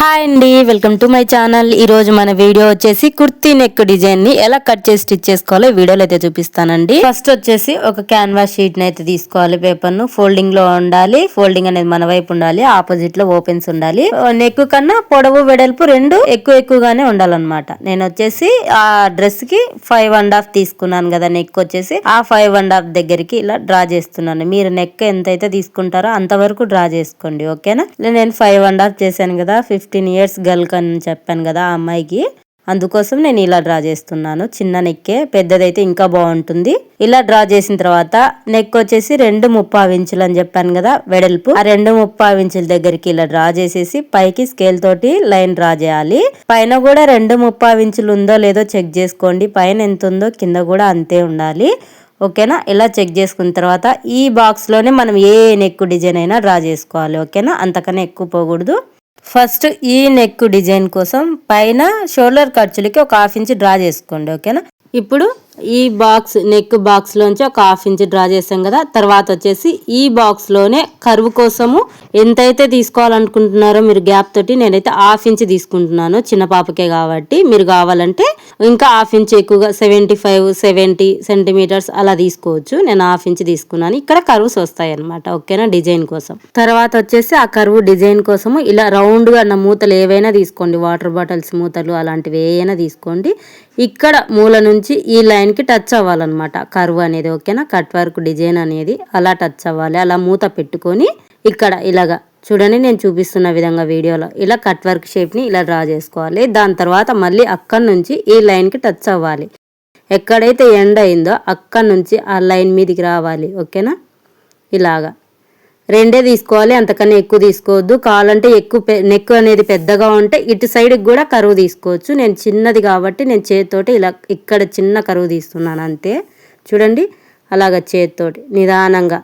Hi అండి welcome to my channel. ఈరోజు మన వీడియో వచ్చేసి కుర్తీ నెక్ డిజైన్ని ఎలా కట్ చేసి స్టిచ్ చేసుకోవాలో వీడియోలో అయితే చూపిస్తానండి. ఫస్ట్ వచ్చేసి ఒక క్యాన్వాస్ షీట్ని అయితే తీసుకోవాలి. పేపర్ను ఫోల్డింగ్లో ఉండాలి. ఫోల్డింగ్ అనేది మన వైపు ఉండాలి. ఆపోజిట్లో ఓపెన్స్ ఉండాలి. నెక్ కన్నా పొడవు వెడల్పు రెండు ఎక్కువ ఎక్కువగానే ఉండాలన్నమాట. నేను వచ్చేసి ఆ డ్రెస్కి ఫైవ్ అండ్ హాఫ్ తీసుకున్నాను కదా నెక్ వచ్చేసి. ఆ ఫైవ్ అండ్ హాఫ్ దగ్గరికి ఇలా డ్రా చేస్తున్నాను. మీరు నెక్ ఎంతైతే తీసుకుంటారో అంతవరకు డ్రా చేసుకోండి. ఓకేనా నేను ఫైవ్ అండ్ హాఫ్ చేశాను కదా. ఫిఫ్టీన్ ఇయర్స్ గర్ల్ అని చెప్పాను కదా ఆ అమ్మాయికి. అందుకోసం నేను ఇలా డ్రా చేస్తున్నాను. చిన్న నెక్కే పెద్దదైతే ఇంకా బాగుంటుంది. ఇలా డ్రా చేసిన తర్వాత నెక్ వచ్చేసి రెండు ముప్పావు ఇంచులు అని చెప్పాను కదా వెడల్పు. ఆ రెండు ముప్పావు ఇంచుల దగ్గరికి ఇలా డ్రా చేసేసి పైకి స్కేల్ తోటి లైన్ డ్రా చేయాలి. పైన కూడా రెండు ముప్పావు ఇంచులు ఉందో లేదో చెక్ చేసుకోండి. పైన ఎంత ఉందో కింద కూడా అంతే ఉండాలి. ఓకేనా? ఇలా చెక్ చేసుకున్న తర్వాత ఈ బాక్స్లోనే మనం ఏ నెక్ డిజైన్ అయినా డ్రా చేసుకోవాలి. ఓకేనా? అంతకన్నా ఎక్కువ పోకూడదు. ఫస్ట్ ఈ నెక్ డిజైన్ కోసం పైన షోల్డర్ ఖర్చులకి ఒక హాఫ్ ఇంచ్ డ్రా చేసుకోండి ఓకేనా? ఇప్పుడు ఈ బాక్స్ నెక్ బాక్స్ లోంచి ఒక హాఫ్ ఇంచ్ డ్రా చేసాం కదా. తర్వాత వచ్చేసి ఈ బాక్స్లోనే కరువు కోసము ఎంతైతే తీసుకోవాలనుకుంటున్నారో మీరు గ్యాప్ తోటి నేనైతే హాఫ్ ఇంచ్ తీసుకుంటున్నాను చిన్న పాపకే కాబట్టి. మీరు కావాలంటే ఇంకా హాఫ్ ఇంచ్ ఎక్కువగా సెవెంటీ ఫైవ్ సెవెంటీ సెంటీమీటర్స్ అలా తీసుకోవచ్చు. నేను హాఫ్ ఇంచ్ తీసుకున్నాను. ఇక్కడ కరువుస్ వస్తాయి అనమాట ఓకేనా? డిజైన్ కోసం. తర్వాత వచ్చేసి ఆ కరువు డిజైన్ కోసము ఇలా రౌండ్గా ఉన్న మూతలు ఏవైనా తీసుకోండి. వాటర్ బాటిల్స్ మూతలు అలాంటివి ఏవైనా తీసుకోండి. ఇక్కడ మూల నుంచి ఈ లైన్కి టచ్ అవ్వాలన్నమాట. కర్వ్ అనేది ఓకేనా కట్ వర్క్ డిజైన్ అనేది అలా టచ్ అవ్వాలి. అలా మూత పెట్టుకొని ఇక్కడ ఇలాగా చూడండి నేను చూపిస్తున్న విధంగా వీడియోలో ఇలా కట్ వర్క్ షేప్ని ఇలా డ్రా చేసుకోవాలి. దాని తర్వాత మళ్ళీ అక్కడి నుంచి ఈ లైన్కి టచ్ అవ్వాలి. ఎక్కడైతే ఎండ్ అయిందో అక్కడి నుంచి ఆ లైన్ మీదకి రావాలి. ఓకేనా ఇలాగా. రెండే తీసుకోవాలి అంతకన్నా ఎక్కువ తీసుకోవద్దు. కావాలంటే ఎక్కువ నెక్ అనేది పెద్దగా ఉంటే ఇటు సైడ్కి కూడా కరువు తీసుకోవచ్చు. నేను చిన్నది కాబట్టి నేను చేతితోటి ఇలా ఇక్కడ చిన్న కరువు తీస్తున్నాను అంతే. చూడండి అలాగ చేతితోటి నిదానంగా.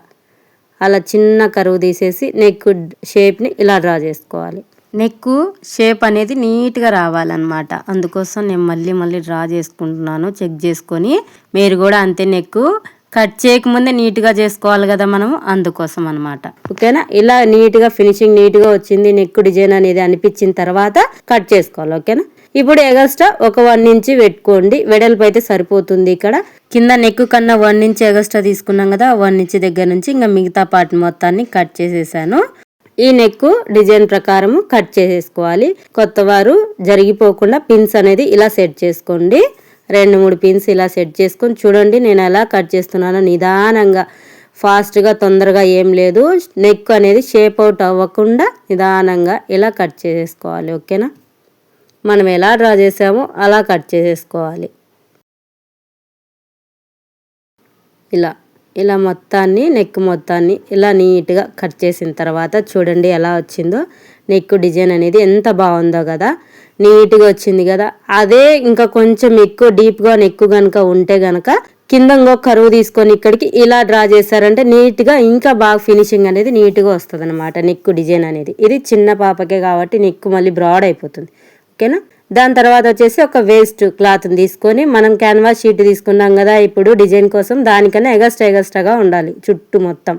అలా చిన్న కరువు తీసేసి నెక్ షేప్ని ఇలా డ్రా చేసుకోవాలి. నెక్ షేప్ అనేది నీట్గా రావాలన్నమాట. అందుకోసం నేను మళ్ళీ మళ్ళీ డ్రా చేసుకుంటున్నాను. చెక్ చేసుకొని మీరు కూడా అంతే నెక్ కట్ చేయకముందే నీట్గా చేసుకోవాలి కదా మనం అందుకోసం అనమాట ఓకేనా? ఇలా నీట్గా ఫినిషింగ్ నీట్గా వచ్చింది నెక్ డిజైన్ అనేది అనిపించిన తర్వాత కట్ చేసుకోవాలి ఓకేనా? ఇప్పుడు ఎగస్ట్రా ఒక వన్ ఇంచ్ పెట్టుకోండి. వెడల్పు అయితే సరిపోతుంది ఇక్కడ. కింద నెక్ కన్నా వన్ ఇంచ్ ఎగస్ట్రా తీసుకున్నాం కదా వన్ ఇంచ్ దగ్గర నుంచి ఇంకా మిగతా పార్ట్ మొత్తాన్ని కట్ చేసేసాను. ఈ నెక్ డిజైన్ ప్రకారం కట్ చేసేసుకోవాలి. కొత్త వారు జరిగిపోకుండా పిన్స్ అనేది ఇలా సెట్ చేసుకోండి. రెండు మూడు పిన్స్ ఇలా సెట్ చేసుకొని చూడండి నేను ఎలా కట్ చేస్తున్నానో నిదానంగా ఫాస్ట్గా తొందరగా ఏం లేదు. నెక్ అనేది షేప్ అవుట్ అవ్వకుండా నిదానంగా ఇలా కట్ చేసేసుకోవాలి ఓకేనా మనం ఎలా డ్రా చేసామో అలా కట్ చేసేసుకోవాలి ఇలా ఇలా మొత్తాన్ని నెక్ మొత్తాన్ని ఇలా నీట్గా కట్ చేసిన తర్వాత చూడండి ఎలా వచ్చిందో. నెక్ డిజైన్ అనేది ఎంత బాగుందో కదా. నీట్గా వచ్చింది కదా. అదే ఇంకా కొంచెం ఎక్కువ డీప్గా ఎక్కువ కనుక ఉంటే కనుక కింద ఇంకొక కరువు తీసుకొని ఇక్కడికి ఇలా డ్రా చేశారంటే నీట్గా ఇంకా బాగా ఫినిషింగ్ అనేది నీట్గా వస్తుంది అనమాట నెక్కు డిజైన్ అనేది. ఇది చిన్న పాపకే కాబట్టి నెక్కు మళ్ళీ బ్రాడ్ అయిపోతుంది. ఓకేనా? దాని తర్వాత వచ్చేసి ఒక వేస్ట్ క్లాత్ని తీసుకొని మనం క్యాన్వాస్ షీట్ తీసుకున్నాం కదా ఇప్పుడు డిజైన్ కోసం దానికన్నా ఎగస్ట్రా ఎగస్ట్రాగా ఉండాలి చుట్టూ మొత్తం.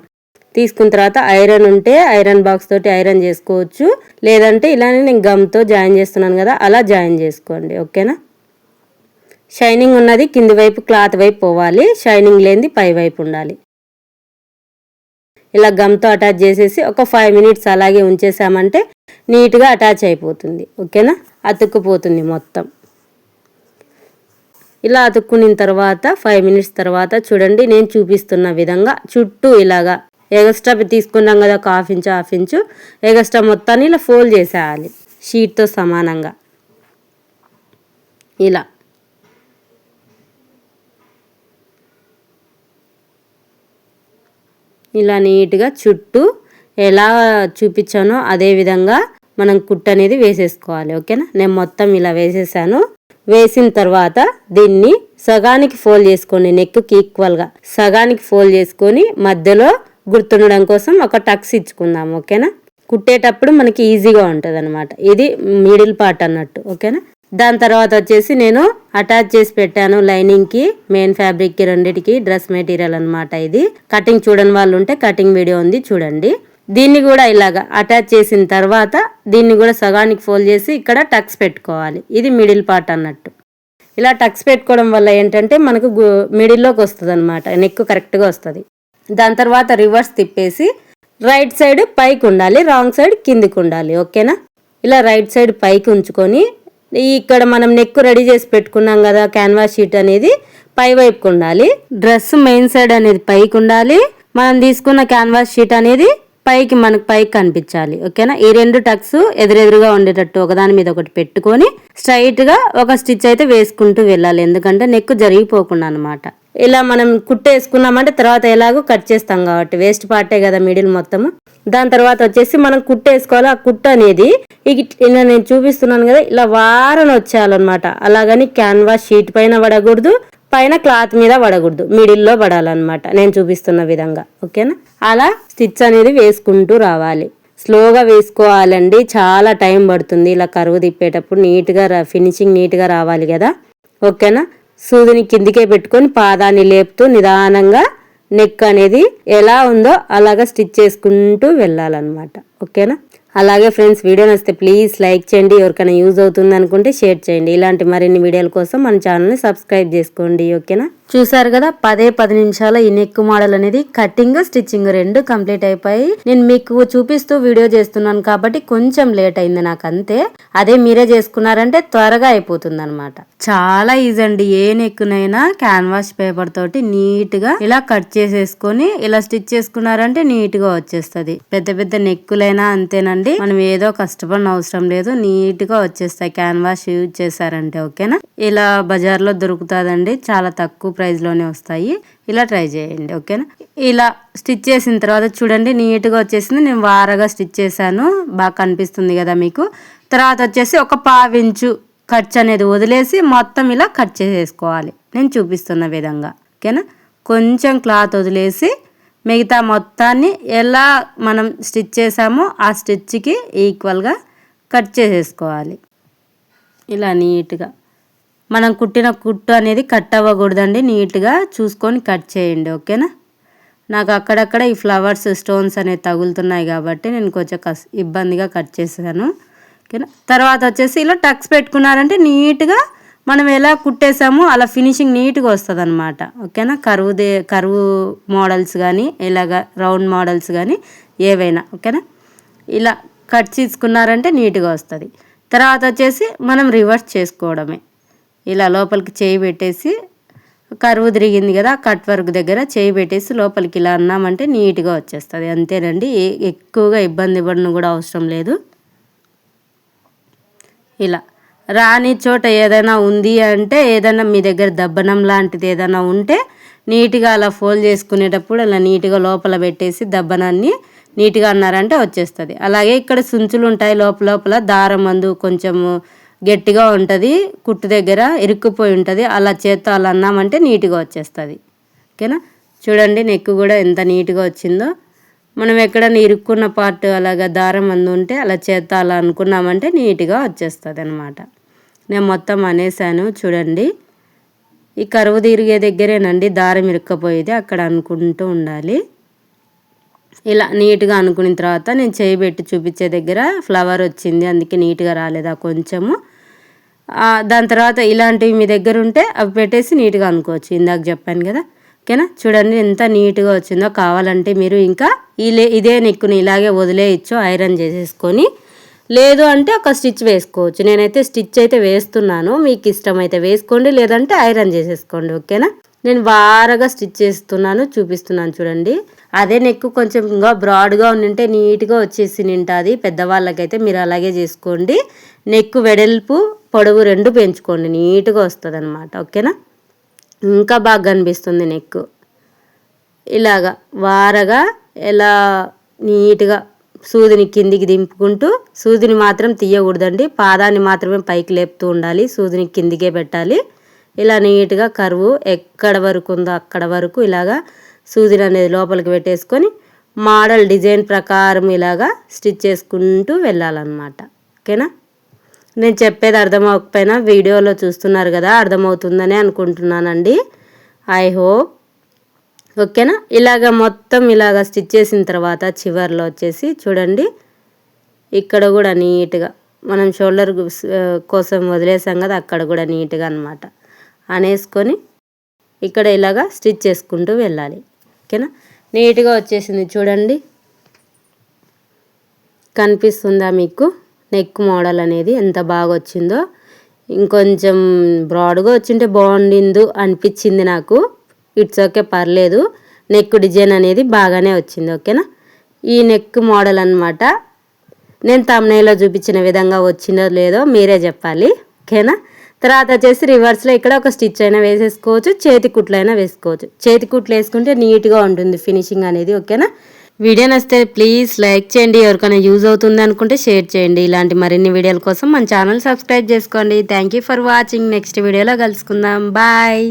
తీసుకున్న తర్వాత ఐరన్ ఉంటే ఐరన్ బాక్స్ తోటి ఐరన్ చేసుకోవచ్చు. లేదంటే ఇలానే నేను గమ్తో జాయిన్ చేస్తున్నాను కదా అలా జాయిన్ చేసుకోండి. ఓకేనా? షైనింగ్ ఉన్నది కింది వైపు క్లాత్ వైపు పోవాలి. షైనింగ్ లేనిది పై వైపు ఉండాలి. ఇలా గమ్తో అటాచ్ చేసేసి ఒక ఫైవ్ మినిట్స్ అలాగే ఉంచేసామంటే నీట్గా అటాచ్ అయిపోతుంది. ఓకేనా? అతుక్కుపోతుంది మొత్తం. ఇలా అతుక్కున్న తర్వాత ఫైవ్ మినిట్స్ తర్వాత చూడండి నేను చూపిస్తున్న విధంగా చుట్టూ ఇలాగా ఎగస్ట్రా తీసుకున్నాం కదా ఒక half inch half inch. Extra మొత్తాన్ని ఇలా ఫోల్డ్ చేసేయాలి షీట్తో సమానంగా. ఇలా. ఇలా నీట్గా చుట్టూ ఎలా చూపించానో అదే విధంగా మనం కుట్టు అనేది వేసేసుకోవాలి ఓకేనా? నేను మొత్తం ఇలా వేసేసాను. వేసిన తర్వాత దీన్ని సగానికి ఫోల్డ్ చేసుకోండి నెక్కి ఈక్వల్గా. సగానికి ఫోల్డ్ చేసుకొని మధ్యలో గుర్తుండడం కోసం ఒక టక్స్ ఇచ్చుకుందాం ఓకేనా? కుట్టేటప్పుడు మనకి ఈజీగా ఉంటుంది అనమాట ఇది మిడిల్ పార్ట్ అన్నట్టు ఓకేనా? దాని తర్వాత వచ్చేసి నేను అటాచ్ చేసి పెట్టాను లైనింగ్కి మెయిన్ ఫ్యాబ్రిక్కి రెండింటికి డ్రెస్ మెటీరియల్ అనమాట ఇది. కటింగ్ చూడని వాళ్ళు ఉంటే కటింగ్ వీడియో ఉంది చూడండి. దీన్ని కూడా ఇలాగా అటాచ్ చేసిన తర్వాత దీన్ని కూడా సగానికి ఫోల్డ్ చేసి ఇక్కడ టక్స్ పెట్టుకోవాలి. ఇది మిడిల్ పార్ట్ అన్నట్టు. ఇలా టక్స్ పెట్టుకోవడం వల్ల ఏంటంటే మనకు మిడిల్లోకి వస్తుంది అనమాట నెక్ కరెక్ట్గా వస్తుంది. దాని తర్వాత రివర్స్ తిప్పేసి రైట్ సైడ్ పైకి ఉండాలి రాంగ్ సైడ్ కిందికి ఉండాలి ఓకేనా? ఇలా రైట్ సైడ్ పైకి ఉంచుకొని ఇక్కడ మనం నెక్ రెడీ చేసి పెట్టుకున్నాం కదా క్యాన్వాస్ షీట్ అనేది పై వైపుకు ఉండాలి. డ్రెస్ మెయిన్ సైడ్ అనేది పైకి ఉండాలి. మనం తీసుకున్న క్యాన్వాస్ షీట్ అనేది పైకి మనకు పైకి కనిపించాలి ఓకేనా? ఈ రెండు టక్స్ ఎదురెదురుగా ఉండేటట్టు ఒకదాని మీద ఒకటి పెట్టుకొని స్ట్రైట్గా ఒక స్టిచ్ అయితే వేసుకుంటూ వెళ్ళాలి. ఎందుకంటే నెక్ జరిగిపోకుండా అనమాట ఇలా మనం కుట్టేసుకున్నామంటే తర్వాత ఎలాగో కట్ చేస్తాం కాబట్టి. వేస్ట్ పార్టే కదా మిడిల్ మొత్తము దాని తర్వాత వచ్చేసి మనం కుట్టేసుకోవాలి ఆ కుట్ట అనేది ఇలా నేను చూపిస్తున్నాను కదా ఇలా వారని వచ్చేయాలన్నమాట. అలాగని క్యాన్వాస్ షీట్ పైన పడకూడదు పైన క్లాత్ మీద పడకూడదు. మిడిల్లో పడాలన్నమాట. నేను చూపిస్తున్న విధంగా. ఓకేనా? అలా స్టిచ్ అనేది వేసుకుంటూ రావాలి. స్లోగా వేసుకోవాలండి. చాలా టైం పడుతుంది. ఇలా కరువు తిప్పేటప్పుడు నీట్గా ఫినిషింగ్ నీట్గా రావాలి కదా. ఓకేనా? సూదిని కిందికే పెట్టుకొని పాదాన్ని లేపుతూ నిదానంగా నెక్ అనేది ఎలా ఉందో అలాగా స్టిచ్ చేసుకుంటూ వెళ్ళాలన్నమాట. ఓకేనా? అలాగే ఫ్రెండ్స్ వీడియో నచ్చితే ప్లీజ్ లైక్ చేయండి. ఎవరికైనా యూజ్ అవుతుంది అనుకుంటే షేర్ చేయండి. ఇలాంటి మరిన్ని వీడియోల కోసం మన ఛానల్ని సబ్స్క్రైబ్ చేసుకోండి. ఓకేనా? చూసారు కదా పదే పది నిమిషాల ఈ నెక్ మోడల్ అనేది కటింగ్ స్టిచ్చింగ్ రెండు కంప్లీట్ అయిపోయి నేను మీకు చూపిస్తూ వీడియో చేస్తున్నాను కాబట్టి కొంచెం లేట్ అయింది నాకు అంతే. అదే మీరే చేసుకున్నారంటే త్వరగా అయిపోతుంది అనమాట చాలా ఈజీ అండి. ఏ నెక్కునైనా క్యాన్వాస్ పేపర్ తోటి నీట్గా ఇలా కట్ చేసేసుకొని ఇలా స్టిచ్ చేసుకున్నారంటే నీట్గా వచ్చేస్తుంది. పెద్ద పెద్ద నెక్కులైనా అంతేనండి. మనం ఏదో కష్టపడిన అవసరం లేదు నీట్గా వచ్చేస్తాయి. క్యాన్వాస్ యూజ్ చేశారంటే ఓకేనా? ఇలా బజార్లో దొరుకుతుందండి. చాలా తక్కువ ప్రైస్లోనే వస్తాయి. ఇలా ట్రై చేయండి ఓకేనా ఇలా స్టిచ్ చేసిన తర్వాత చూడండి నీట్గా వచ్చేసింది. నేను వారగా స్టిచ్ చేశాను. బాగా కనిపిస్తుంది కదా మీకు? తర్వాత వచ్చేసి ఒక పావించు ఖర్చు అనేది వదిలేసి మొత్తం ఇలా కట్ చేసేసుకోవాలి. నేను చూపిస్తున్న విధంగా ఓకేనా కొంచెం క్లాత్ వదిలేసి మిగతా మొత్తాన్ని ఎలా మనం స్టిచ్ చేసామో ఆ స్టిచ్కి ఈక్వల్గా కట్ చేసేసుకోవాలి. ఇలా నీట్గా మనం కుట్టిన కుట్టు అనేది కట్ అవ్వకూడదండి నీట్గా చూసుకొని కట్ చేయండి ఓకేనా? నాకు అక్కడక్కడ ఈ ఫ్లవర్స్ స్టోన్స్ అనేవి తగులుతున్నాయి కాబట్టి నేను కొంచెం కస్ ఇబ్బందిగా కట్ చేశాను ఓకేనా? తర్వాత వచ్చేసి ఇలా టక్స్ పెట్టుకున్నారంటే నీట్గా మనం ఎలా కుట్టేసామో అలా ఫినిషింగ్ నీట్గా వస్తుంది అనమాట ఓకేనా? కరువు దే కరువు మోడల్స్ కానీ ఇలాగ రౌండ్ మోడల్స్ కానీ ఏవైనా ఓకేనా? ఇలా కట్ తీసుకున్నారంటే నీట్గా వస్తుంది. తర్వాత వచ్చేసి మనం రివర్స్ చేసుకోవడమే ఇలా లోపలికి చేయి పెట్టేసి కరువు తిరిగింది కదా కట్ వర్క్ దగ్గర చేయి పెట్టేసి లోపలికి ఇలా అన్నామంటే నీట్గా వచ్చేస్తుంది. అంతేనండి ఎక్కువగా ఇబ్బంది పడిన కూడా అవసరం లేదు. ఇలా రాని చోట ఏదైనా ఉంది అంటే ఏదైనా మీ దగ్గర దబ్బనం లాంటిది ఏదైనా ఉంటే నీట్గా అలా ఫోల్డ్ చేసుకునేటప్పుడు అలా నీట్గా లోపల పెట్టేసి దబ్బనాన్ని నీట్గా అన్నారంటే వచ్చేస్తుంది. అలాగే ఇక్కడ సుంచులు ఉంటాయి లోపల లోపల దారం మందు కొంచెము గట్టిగా ఉంటుంది కుట్టు దగ్గర ఇరుక్కుపోయి ఉంటుంది అలా చేత్తో అలా అన్నామంటే నీట్గా వచ్చేస్తుంది. ఓకేనా? చూడండి నెక్ కూడా ఎంత నీట్గా వచ్చిందో. మనం ఎక్కడైనా ఇరుక్కున్న పార్ట్ అలాగా దారం అందు ఉంటే అలా చేత్తో అలా అనుకున్నామంటే నీట్గా వచ్చేస్తుంది అనమాట నేను మొత్తం అనేసాను చూడండి. ఈ కరువు తిరిగే దగ్గరేనండి దారం ఇరుక్కపోయేది అక్కడ అనుకుంటూ ఉండాలి. ఇలా నీట్గా అనుకున్న తర్వాత నేను చేయి పెట్టి చూపించే దగ్గర ఫ్లవర్ వచ్చింది అందుకే నీట్గా రాలేదా కొంచెము. దాని తర్వాత ఇలాంటివి మీ దగ్గర ఉంటే అవి పెట్టేసి నీట్గా అనుకోవచ్చు ఇందాక చెప్పాను కదా. ఓకేనా? చూడండి ఎంత నీట్గా వచ్చిందో. కావాలంటే మీరు ఇంకా ఇలే ఇదే నెక్కుని ఇలాగే వదిలేయచ్చు ఐరన్ చేసేసుకొని. లేదు అంటే ఒక స్టిచ్ వేసుకోవచ్చు. నేనైతే స్టిచ్ అయితే వేస్తున్నాను. మీకు ఇష్టమైతే వేసుకోండి. లేదంటే ఐరన్ చేసేసుకోండి. ఓకేనా? నేను వారగా స్టిచ్ చేస్తున్నాను. చూపిస్తున్నాను చూడండి. అదే నెక్ కొంచెం ఇంకా బ్రాడ్గా ఉండింటే నీట్గా వచ్చేసి నింటుంది. పెద్దవాళ్ళకైతే మీరు అలాగే చేసుకోండి. నెక్ వెడల్పు పొడవు రెండు పెంచుకోండి నీట్గా వస్తుంది అనమాట ఓకేనా? ఇంకా బాగా కనిపిస్తుంది నెక్ ఇలాగా వారగా ఎలా నీట్గా సూదిని కిందికి దింపుకుంటూ సూదిని మాత్రం తీయకూడదండి. పాదాన్ని మాత్రమే పైకి లేపుతూ ఉండాలి సూదిని కిందికే పెట్టాలి. ఇలా నీట్గా కరువు ఎక్కడ వరకు ఉందో అక్కడ వరకు ఇలాగా సూదిని అనేది లోపలికి పెట్టేసుకొని మోడల్ డిజైన్ ప్రకారం ఇలాగా స్టిచ్ చేసుకుంటూ వెళ్ళాలన్నమాట ఓకేనా? నేను చెప్పేది అర్థమవకపోయినా వీడియోలో చూస్తున్నారు కదా అర్థమవుతుందని అనుకుంటున్నానండి. ఐ హోప్ ఓకేనా? ఇలాగ మొత్తం ఇలాగ స్టిచ్ చేసిన తర్వాత చివర్లో వచ్చేసి చూడండి. ఇక్కడ కూడా నీట్గా మనం షోల్డర్ కోసం వదిలేసాం కదా అక్కడ కూడా నీట్గా అనమాట అనేసుకొని ఇక్కడ ఇలాగా స్టిచ్ చేసుకుంటూ వెళ్ళాలి. ఓకేనా? నీట్గా వచ్చేసింది చూడండి. కనిపిస్తుందా మీకు? నెక్ మోడల్ అనేది ఎంత బాగా వచ్చిందో ఇంకొంచెం బ్రాడ్గా వచ్చింటే బాగుండింది అనిపించింది నాకు. ఇట్స్ ఓకే పర్లేదు. నెక్ డిజైన్ అనేది బాగానే వచ్చింది ఓకేనా? ఈ నెక్ మోడల్ అనమాట నేను తమ్నైలో చూపించిన విధంగా వచ్చిందో లేదో మీరే చెప్పాలి ఓకేనా? తర్వాత వచ్చేసి రివర్స్లో ఇక్కడ ఒక స్టిచ్ అయినా వేసేసుకోవచ్చు చేతి కుట్లు అయినా వేసుకోవచ్చు. చేతి కుట్లు వేసుకుంటే నీట్గా ఉంటుంది ఫినిషింగ్ అనేది ఓకేనా? వీడియో నచ్చితే ప్లీజ్ లైక్ చేయండి. ఎవరికైనా యూజ్ అవుతుంది అనుకుంటే షేర్ చేయండి. ఇలాంటి మరిన్ని వీడియోల కోసం మన ఛానల్ సబ్స్క్రైబ్ చేసుకోండి. Thank you for watching next వీడియోలో కలుసుకుందాం. బాయ్